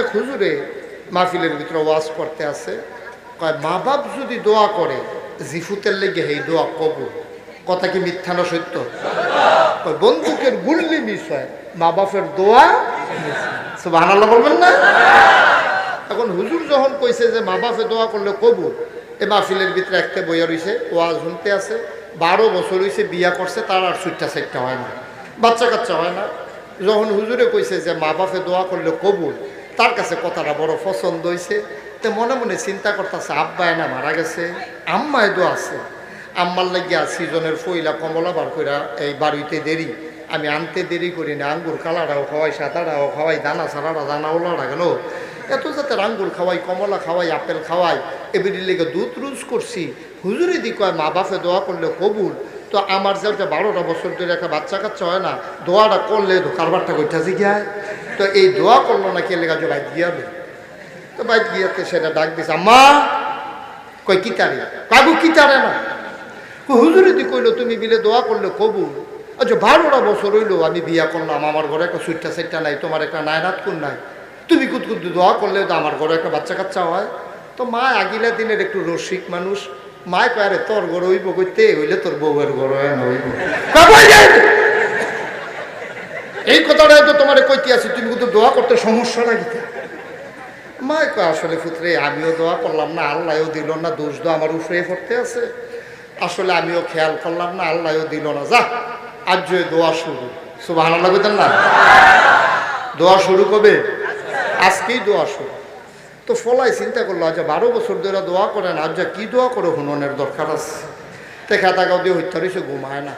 এক হুজুরে মাহফিলের ভিতরে ওয়াজ করতে আছে, কয়, মা বাপ যদি দোয়া করে, জিফুতের লেগে এই দোয়া কবুল। কথা কি মিথ্যা না সত্য? বন্দুকের গুল্লি মিস হয়, মা বাপের দোয়া সুবহানাল্লাহ বলবেন না? এখন হুজুর যখন কইছে যে মা বাপে দোয়া করলে কবুল, এ মাহফিলের ভিতরে একটা বইয়া রইছে, ওয়াজ শুনতে আছে, বারো বছর হইছে বিয়া করছে, তার আর সুইটটা সাইটটা হয় না বাচ্চা কাচ্চা হয় না। যখন হুজুরে কইছে যে মা বাপে দোয়া করলে কবুল তার কাছে কথাটা বড় পছন্দ হয়েছে তো মনে মনে চিন্তা করতেছে আব্বায় না মারা গেছে, আম্মায় দোয়া আছে। আম্মার লাগিয়া সিজনের ফইলা কমলা বার কইরা এই বাড়িতে দেরি, আমি আনতে দেরি করি না, আঙ্গুর কালাটাও খাওয়াই সাদাটাও খাওয়াই, দানা সারাটা দানা ওলাটা গেল। এত যাতে আঙ্গুর খাওয়াই, কমলা খাওয়াই, আপেল খাওয়াই এবিডির লেগে দুধ রুজ করছি। হুজুরি দি কয়, মা বাপে দোয়া করলে কবুল। তো আমার যে বারোটা বছর ধরে একটা বাচ্চা কাচ্চা হয় না, দোয়াটা করলে তো কারবারটা কইতাছে গিয়া তো এই দোয়া করল না কে লেগা যে বাইক গিয়াবে তো বাইক গিয়াতে সেটা ডাক দিছে, আম্মা! কই কিতারে কাকু কিতারে না? কই হুজুরি দি কইলো, তুমি বিলে দোয়া করলে কবুল। আচ্ছা বারোটা বছর হইল, আমি বিয়া করলাম, আমার ঘরে একটা সুইটটা সাইটটা নাই, তোমার একটা নায়নাত কোন নাই? তুমি কুত কুত দোয়া করলে তো আমার ঘরে একটা বাচ্চা কাচ্চা হয়। তো মা আগিলা দিনের একটু রসিক মানুষ, মায় পারে তোর ঘর হইব কইতে, হইলে তোর বউয়ের ঘর হয় না হইব? এই কথাটা তো তোমার কইতে আছি তুমি কিন্তু দোয়া করতে সমস্যা লাগিতে কয়, আসলে পুত্রে, আমিও দোয়া করলাম না, আল্লাহও দিল না, দোষ দো আমার উপরে পড়তে আছে। আসলে আমিও খেয়াল করলাম না, আল্লাহও দিল না। যা, আজ দোয়া শুরু সুবাহ লাগতেন না? দোয়া শুরু কবে? আজকেই দোয়া শুরু। তো ফলাই চিন্তা করল আচ্ছা বারো বছর ধরে দোয়া করেন আজ যা কি দোয়া করে, হুননের দরকার আছে। দেখা খাতা গাও দিয়ে হত্যা ঘুমায় না।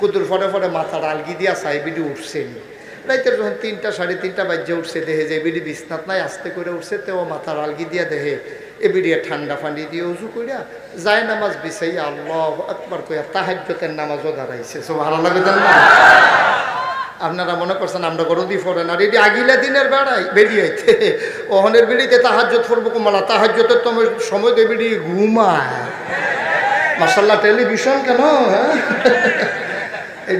কুতুর ফটে ফটে মাথা আলগি দিয়া সাই বিডি উঠছে রাইতের যখন তিনটা, সাড়ে তিনটা বাজ্যে উঠছে, দেহে যে বিডি বিছনাত নাই, আস্তে করে উঠছে, তেও মাথা আলগি দিয়া দেহে এ বিড়িয়া ঠান্ডা ফান্ডি দিয়ে উজু করিয়া যায় নামাজ বিছাইয়া আল্লাহ আকবার কইয়া তাহাজ্যতের নামাজও দাঁড়াইছে। সব ভালো লাগে না? আপনারা মনে করছেন আমরা গরদি ফরেন আর এটি আগিলা দিনের বেড়াই বেরিয়েছে ওহনের বেরিয়েতে তাহাজ্যত ফরবো কুমালা তাহাজ্যতের তো সময় বেরিয়ে ঘুমায়। মাসাল্লাহ টেলিভিশন কেন হ্যাঁ? এই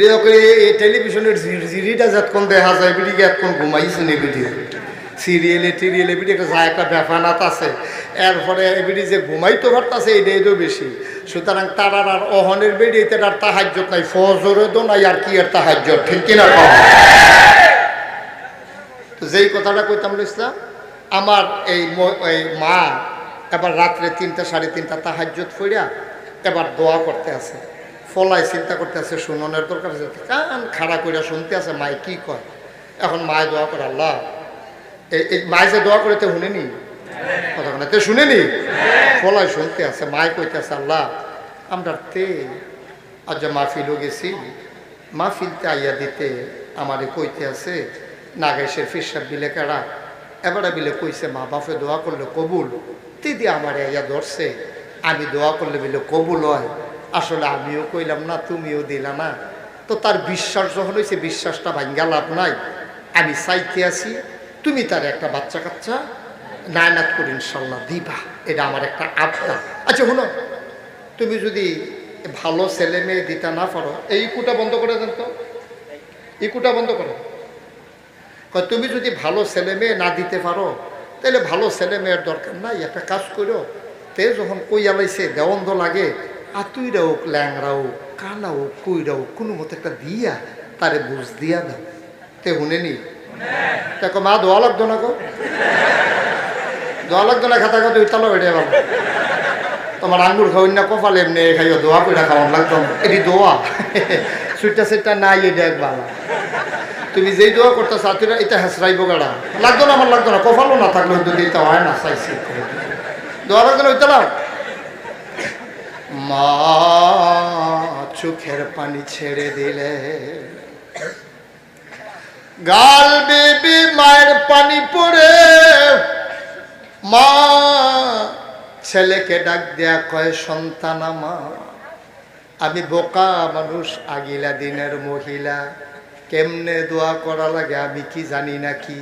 দেখা যায় বেরিয়ে একটা আছে। এরপরে সুতরাং তারার আর অহনের বেডি এতে আর তাহাজ্যত নাই ফজরে নাই আর কি আর তাহাজ্য ঠিক কিনা তো যেই কথাটা কইতাম ইসলাম আমার এই ম- এবার রাত্রে তিনটা সাড়ে তিনটা তাহাজ্যত ফইরা এবার দোয়া করতে আছে। ফলাই চিন্তা করতে আছে, শুননের দরকার আছে, কান খাড়া কইরা শুনতে আছে, মাই কি কয়? এখন মায় দোয়া করে আল্লাহ। এই- মায় যে দোয়া করে তো শুনেনি? কথা তো শুনেনি? ফলাই শুনতে আছে মায় কইতে আছে, আল্লাহ, আমরা তে আজ মাহফিলও গেছি মাহফিলতে আইয়া দিতে আমারে কইতে আছে নাগেশের ফিসাব বিলে কেড়া এবারে বিলে কইছে, মা বাপে দোয়া করলে কবুল। দিদি আমারে আইয়া ধরছে, আমি দোয়া করলে বিলে কবুল হয়। আসলে আমিও কইলাম না, তুমিও দিলা না। তো তার বিশ্বাস যখন হয়েছে বিশ্বাসটা ভাঙ্গা লাভ নাই। আমি চাইতে আছি, তুমি তার একটা বাচ্চা কাচ্চা নায়নাত করে ইনশাল্লাহ দিবা। এটা আমার একটা আবদা আচ্ছা হলো তুমি যদি ভালো ছেলে মেয়ে দিতে না পারো, এই ইকুটা বন্ধ করে দেন তো। ইকুটা বন্ধ করো। তুমি যদি ভালো ছেলে মেয়ে না দিতে পারো, তাহলে ভালো ছেলে মেয়ের দরকার নাই। একটা কাজ করো তে যখন কইয়া লাইছে, দেওয়ন্ধ লাগে আতুইরা হোক ল্যাংরা হোক কানা হোক কুইরা কোনো মতো একটা দিয়া তারে বুঝ দিয়া দাও তে শুনেনি দেখো মা দোয়া লাগতো না গো দোয়া লাগতো না খাতা খাতে উঠালো বেড়ে ভালো তোমার আঙ্গুর খাওয়াই না কপাল এমনি খাইও দোয়া করে খাওয়ান লাগতো না। এটি দোয়া সুইটা সেটা নাই এটা এক বালা তুমি যেই দোয়া করতে সাথীরা এটা হেসরাইব গাড়া লাগতো না আমার লাগতো না কপালও না থাকলে যদি এটা হয় না চাইছি দোয়া লাগতো না ওইটা লাগ মা চোখের পানি ছেড়ে দিলে। গাল বেবি মায়ের পানি পড়ে। মা ছেলেকে ডাক দেয়া কয়, সন্তান আমার, আমি বোকা মানুষ, আগিলা দিনের মহিলা। কেমনে দোয়া করা লাগে আমি কি জানি না কি।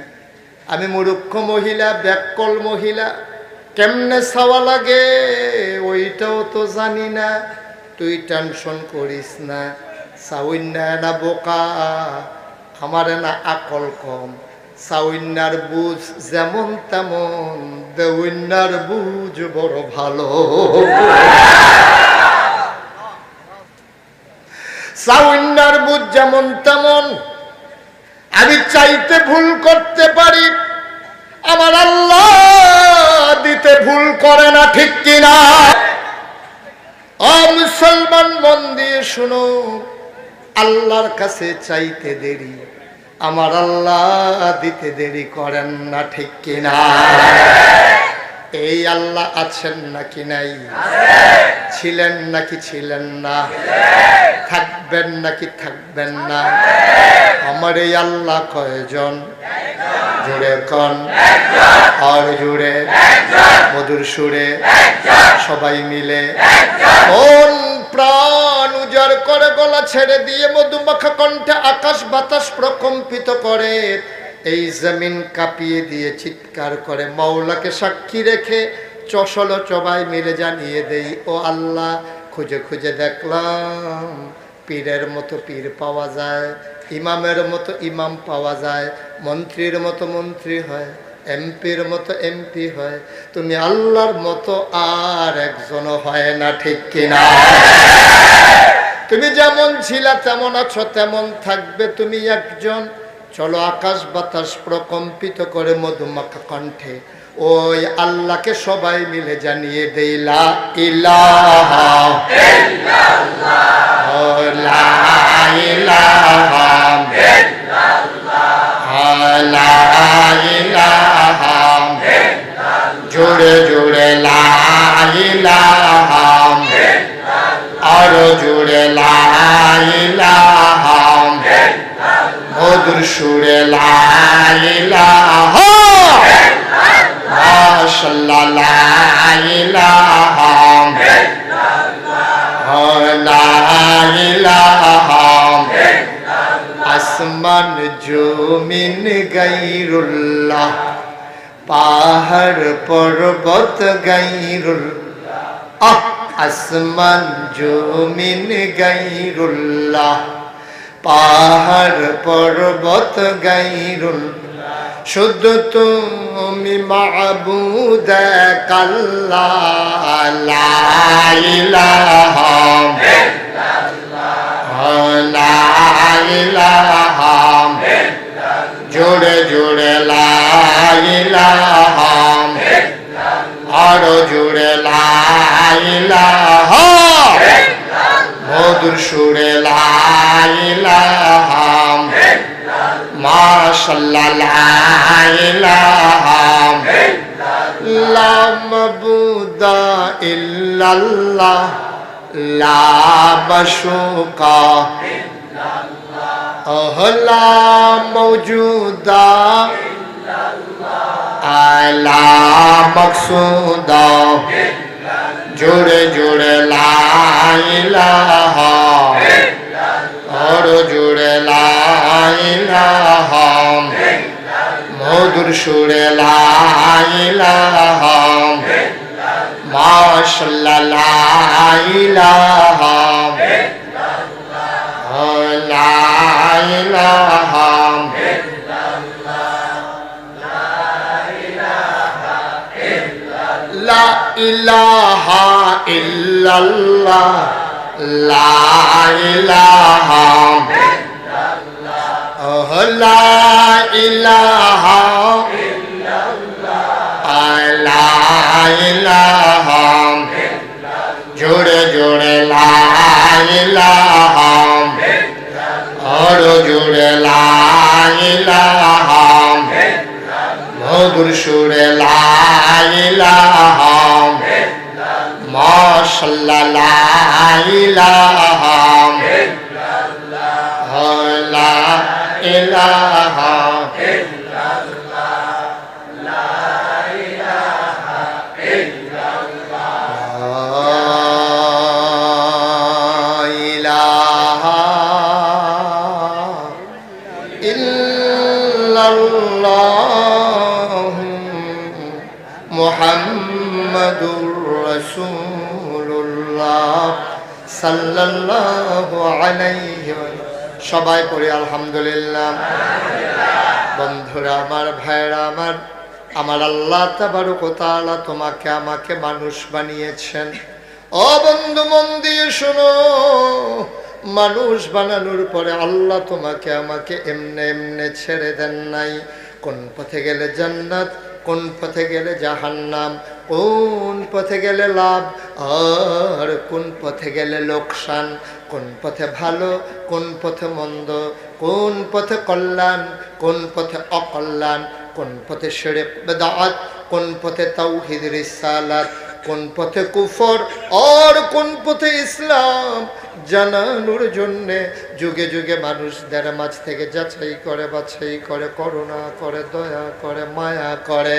আমি মূর্খ মহিলা, ব্যাকল মহিলা। কেমনে চাওয়া লাগে? ওইটাও তো জানি না। তুই টেনশন করিস না। না বোকা, আমার না আকল কম। সাউন্নার বুঝ যেমন তেমন দেউন্নার বুঝ বড় ভালো। সাউন্নার বুঝ যেমন তেমন, আমি চাইতে ভুল করতে পারি। আমার আল্লাহ দিতে ভুল করে না, ঠিক কিনা? মুসলমান মন দিয়ে শুনো, আল্লাহর কাছে চাইতে দেরি, আমার আল্লাহ দিতে দেরি করেন না, ঠিক কিনা? এই আল্লাহ আছেন নাকি নাই? ছিলেন নাকি ছিলেন না? থাকবেন নাকি থাকবেন না? আমার এই আল্লাহ কয়জন? জুড়ে কন, আর জুড়ে মধুর সুরে সবাই মিলে মন প্রাণ উজাড় করে, গলা ছেড়ে দিয়ে মধুমাখা কণ্ঠে আকাশ বাতাস প্রকম্পিত করে। এই জমিন কাঁপিয়ে দিয়ে চিৎকার করে, মাওলাকে সাক্ষী রেখে চসল চবাই মিলে জানিয়ে দেই, ও আল্লাহ, খুঁজে খুঁজে দেখলাম, পীরের মতো পীর পাওয়া যায় ইমামের মতো ইমাম পাওয়া যায়, মন্ত্রীর মতো মন্ত্রী হয়, এমপির মতো এমপি হয়। তুমি আল্লাহর মতো আর একজনও হয় না, ঠিক কিনা? তুমি যেমন ছিলা, তেমন আছো, তেমন থাকবে তুমি একজন। চলো আকাশ বাতাস প্রকম্পিত করে মধুমাখা কণ্ঠে। ওই আল্লাহকে সবাই মিলে জানিয়ে দেইলা ইলাহা ও লা ইলাহা লা ইলাহা জোরে জোরে লা আরও জোরে লা ইলাহা। মধুর সুরে লা ইলাহা মাশাআল্লাহ লা ইলাহা লা ইলাহা আসমান জমিন গাইরুল্লাহ, পাহাড় পর্বত গাইরুল্লাহ। আহ, আসমান জমিন গাইরুল্লাহ। পাহাড় পর্বত গাইরুল্লাহ শুধু তুমি মাবুদ কাল্লা, লা ইলাহা লা ইলাহা জোরে জোরে লা ইলাহা আরও জোরে লা ইলাহা মধুর সুরে, লা ইলাহা মাশাআল্লাহ লা ইলাহা লা মাবুদা ইল্লাল্লাহ, লা মাশুকা লা মৌজুদা আলা মকসুদা জোরে জোরে লা ইলাহা আর জোরে লা ইলাহা মধুর সুরে লা ইলাহা মাশাআল্লাহ লা ইলাহা লা ইলাহা লা ইলাহা ইল্লাল্লাহ, লা ইলাহা ইলাহা জোরে জোরে লা ইলাহা লা ইলাহা মধুর সুরে লাইলা মশলা মাশাআল্লাহ লা ইলাহা মুহাম্মাদুর রাসূলুল্লাহ সাল্লাল্লাহু আলাইহি সবাই পড়ি আলহামদুলিল্লাহ। বন্ধুরা, আমার ভাইরা আমার আমার আল্লাহ তাবারক তাআলা তোমাকে, আমাকে মানুষ বানিয়েছেন। ও বন্ধু মন দিয়ে শোনো, মানুষ বানানোর পরে আল্লাহ তোমাকে, আমাকে এমনে এমনে ছেড়ে দেন নাই। কোন পথে গেলে জান্নাত, কোন পথে গেলে জাহান্নাম কোন পথে গেলে লাভ আর কোন পথে গেলে লোকসান? কোন পথে ভালো, কোন পথে মন্দ? কোন পথে কল্যাণ, কোন পথে অকল্যাণ? কোন পথে সেরে বেদাত? কোন পথে তাওহিদ রিসালাত? কোন পথে কুফর আর কোন পথে ইসলাম জানানোর জন্যে যুগে যুগে মানুষদের মাঝ থেকে যাচাই করে, বাছাই করে, করুণা করে, দয়া করে, মায়া করে।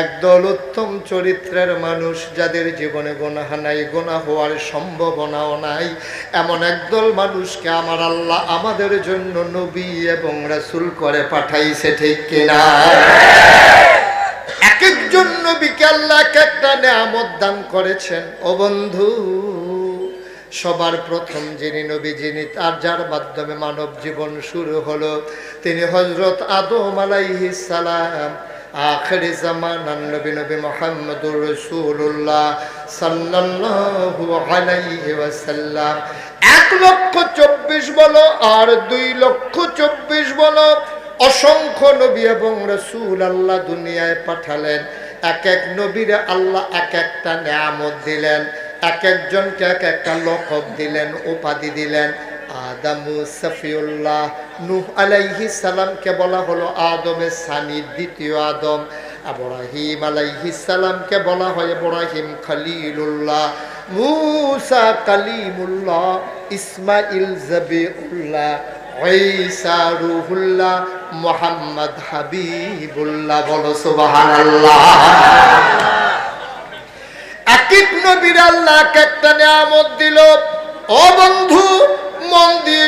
একদল উত্তম চরিত্রের মানুষ যাদের জীবনে গোনাহা নাই গোনা হওয়ার সম্ভাবনাও নাই। এমন একদল মানুষকে আমার আল্লাহ আমাদের জন্য নবী এবং রাসুল করে পাঠাইছে ঠিক কিনা? নবীকে আল্লাহ এক একটা নেয়ামত দান করেছেন। ও বন্ধু, সবার প্রথম যিনি নবী, যিনি তার, যার মাধ্যমে মানব জীবন শুরু হলো, তিনি হজরত আদম আলাইহিস সালাম। আখেরি জামানার নবী নবী মোহাম্মদুর রসুল্লাহ সাল্লাল্লাহু আলাইহি ওয়াসাল্লাম। এক লক্ষ চব্বিশ বলো আর দুই লক্ষ চব্বিশ বলো, অসংখ্য নবী এবং রসুল আল্লাহ দুনিয়ায় পাঠালেন। এক এক নবীরে আল্লাহ এক একটা নিয়ামত দিলেন, এক একজনকে এক একটা লকব দিলেন, উপাধি দিলেন। আদামু সফিউল্লাহ, নূহ আলাইহি সালামকে বলা হলো আদমের সানি দ্বিতীয় আদম। আবরাহিম আলাইহি সালামকে বলা হয় ইব্রাহিম খলিলুল্লাহ, মুসা কালিমুল্লাহ, ইসমাইল জবিউল্লাহ। ঈসা আল্লাহ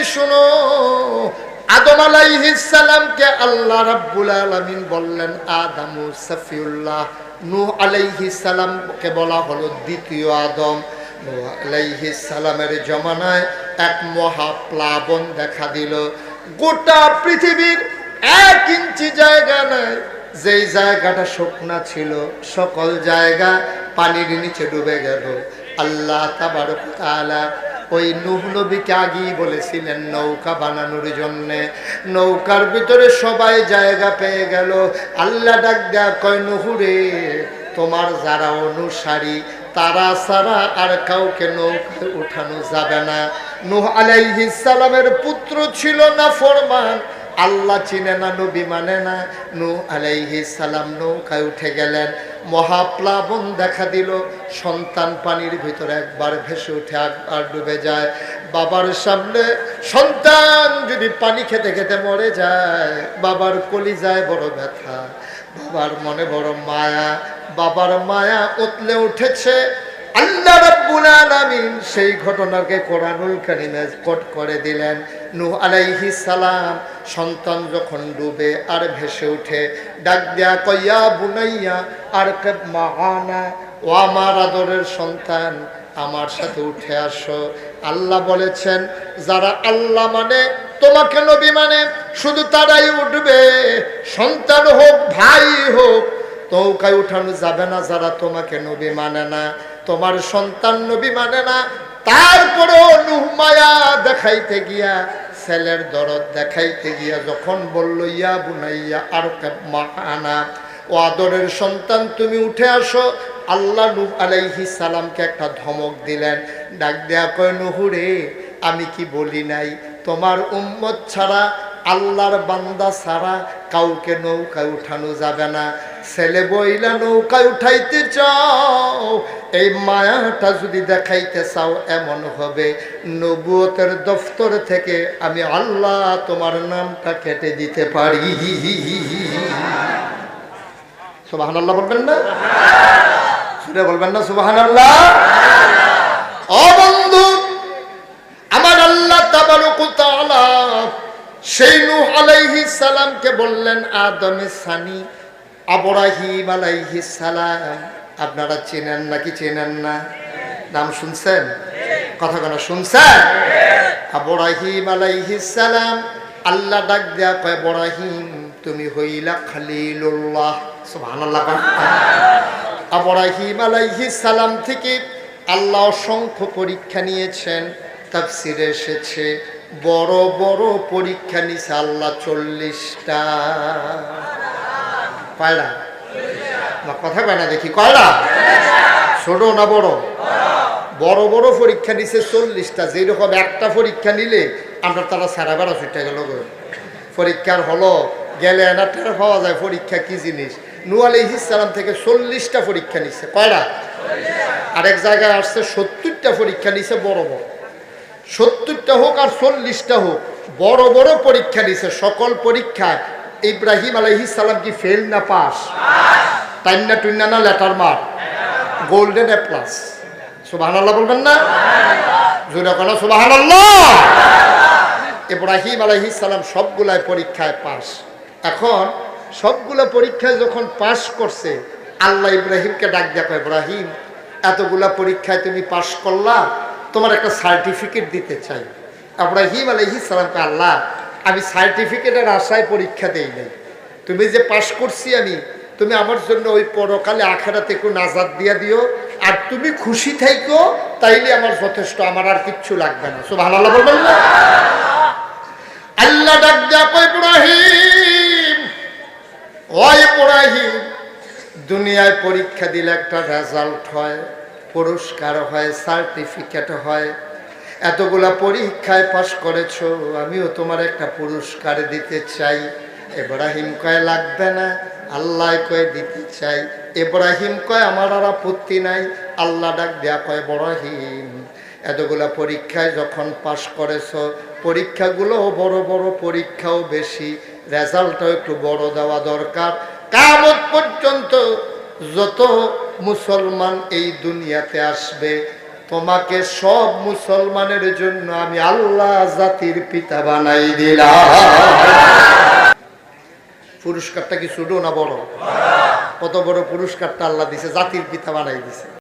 শুনো। আদম আল্লাহ বললেন আদামু সফিউল্লাহ। নূহ আলাইহিস বলা হলো দ্বিতীয় আদম। সালামের জমানায় এক মহাপ্লাবন দেখা দিল। গোটা পৃথিবীর এক ইঞ্চি জায়গা নাই। যেই জায়গাটা শুকনা ছিল, সকল জায়গা পানির নিচে ডুবে গেল। আল্লাহ ওই নুহ আগেই বলেছিলেন, নৌকা বানানোর জন্যে। নৌকার ভিতরে সবাই জায়গা পেয়ে গেল। আল্লাহ ডাক দেয়া কয় নুহুরে তোমার যারা অনুসারী তারা ছাড়া আর কাউকে নৌকায় উঠানো যাবে না। নুহ সালামের পুত্র ছিল না ফরমান। আল্লাহ চিনে না, নবী মানে না। নু সালাম নৌকায় উঠে গেলেন। মহাপ্লাবন দেখা দিল। সন্তান পানির ভিতরে একবার ভেসে উঠে একবার ডুবে যায়। বাবার সামনে সন্তান যদি পানি খেতে খেতে মরে যায়, বাবার কলি যায় বড় ব্যথা। বাবার মনে বড় মায়া। বাবার মায়া উতলে উঠেছে। আল্লাহ সেই ঘটনাকে কোরআনুল কারিমে কোট করে দিলেন। নূহ আলাইহিস সালাম সন্তান যখন ডুবে আর ভেসে উঠে, ডাক দেয়া কইয়া বুনাইয়া, আর কেব মাহানা ও আমার আদরের সন্তান, আমার সাথে উঠে আসো। আল্লাহ বলেছেন, যারা আল্লাহ মানে তোমাকে নবী মানে শুধু তারাই উঠবে। সন্তান হোক, ভাই হোক নৌকায় উঠানো যাবে না, যারা তোমাকে নবী মানে না, তোমার সন্তান নবী মানে না। তারপরেও নুহ মায়া দেখাইতে গিয়া, ছেলের দরদ দেখাইতে গিয়া যখন বলল, ইয়া বুনাইয়া, আর মাহানা, ও আদরের সন্তান, তুমি উঠে আসো। আল্লাহ নুহ আলাইহি সালামকে একটা ধমক দিলেন। ডাক দেয়া কয় নুহুরে আমি কি বলি নাই? তোমার উম্মত ছাড়া, আল্লাহর বান্দা ছাড়া কাউকে নৌকায় উঠানো যাবে না। ছেলে বইলা নৌকায় উঠাইতে চাও, এই মায়াটা যদি দেখাইতে চাও, এমন হবে। নবুয়তের দফতর থেকে আমি আল্লাহ তোমার নামটা কেটে দিতে পারি। সুবাহান আল্লাহ বলবেন না? শুনে বলবেন না সুবাহান আল্লাহ ও বন্ধু, আমার আল্লাহ সেই নূহ আলাইহিস সালামকে বললেন, আদমে সানি আবরাহিম আলাইহিস সালাম আপনারা চেনেন নাকি চেনেন না? নাম শুনছেন? কথা কেন শুনছেন? আবরাহিম আলাইহিস সালাম আল্লাহ ডাক দেয়া কয় বরাহিম তুমি হইলা খালিলুল্লাহ। সুবহানাল্লাহ আবরাহিম আলাইহিস সালাম থেকে আল্লাহ অসংখ্য পরীক্ষা নিয়েছেন, তাফসিরে এসেছে, বড় বড় পরীক্ষা নিছে আল্লাহ চল্লিশটা। কয়টা না, কথা কয় না, দেখি কয়টা ছোট না বড়? বড় বড় পরীক্ষা নিছে চল্লিশটা, যেরকম একটা পরীক্ষা নিলে আমরা তারা সারা বেড়া ছুটে গেল পরীক্ষার হলো, গেলে না টের পাওয়া যায় পরীক্ষা কি জিনিস। নু আলাইহিসালাম থেকে চল্লিশটা পরীক্ষা নিছে কয়টা আরেক জায়গায় আসছে, সত্তরটা পরীক্ষা নিছে, বড় বড়। সত্তরটা হোক আর চল্লিশটা হোক, বড় বড় পরীক্ষা নিছে, সকল পরীক্ষায় ইব্রাহিম আলাইহিস সালাম কি ফেল না পাস টাইন্না টুইন্না না লেটার মার গোল্ডেন এ প্লাস সুবাহান আল্লাহ বলবেন না? জোরে কোনো সুবাহান আল্লাহ ইব্রাহিম আলাইহিস সালাম সবগুলাই পরীক্ষায় পাস এখন সবগুলো পরীক্ষায় যখন পাস করছে, আল্লাহ ইব্রাহিমকে ডাক দেখো ইব্রাহিম, এতগুলা পরীক্ষায় তুমি পাস করলা, তোমার একটা সার্টিফিকেট দিতে চাই। ইব্রাহিম আলাইহিস সালামকে, আল্লাহ আমি সার্টিফিকেটের আশায় পরীক্ষা দেই নাই। তুমি যে পাশ করছি আমি, তুমি আমার জন্য ওই পরকালে আখেরাতে একটু নাজাদ দিয়া দিও। আর তুমি খুশি থাইকো, তাইলে আমার যথেষ্ট, আমার আর কিচ্ছু লাগবে না। সো ভালো বলবেন আল্লাহ ডাক দেখো ইব্রাহিম, ও ইব্রাহিম, দুনিয়ায় পরীক্ষা দিলে একটা রেজাল্ট হয়, পুরস্কার হয় সার্টিফিকেট হয়। এতগুলা পরীক্ষায় পাশ করেছ, আমিও তোমার একটা পুরস্কার দিতে চাই। এব্রাহিম কয়, লাগবে না। আল্লাহ কয়, দিতে চাই। এব্রাহিম কয়, আমার আর আপত্তি নাই। আল্লাহ ডাক দেয়া কয় বড়হিম এতগুলা পরীক্ষায় যখন পাশ করেছ, পরীক্ষাগুলো বড় বড়, পরীক্ষাও বেশি রেজাল্টও একটু বড় দেওয়া দরকার। কামত পর্যন্ত যত মুসলমান এই দুনিয়াতে আসবে তোমাকে সব মুসলমানের জন্য আমি আল্লাহ জাতির পিতা বানাই দিলাম। পুরস্কারটা কি ছোট না বড়? কত বড় পুরস্কারটা আল্লাহ দিছে, জাতির পিতা বানাই দিছে।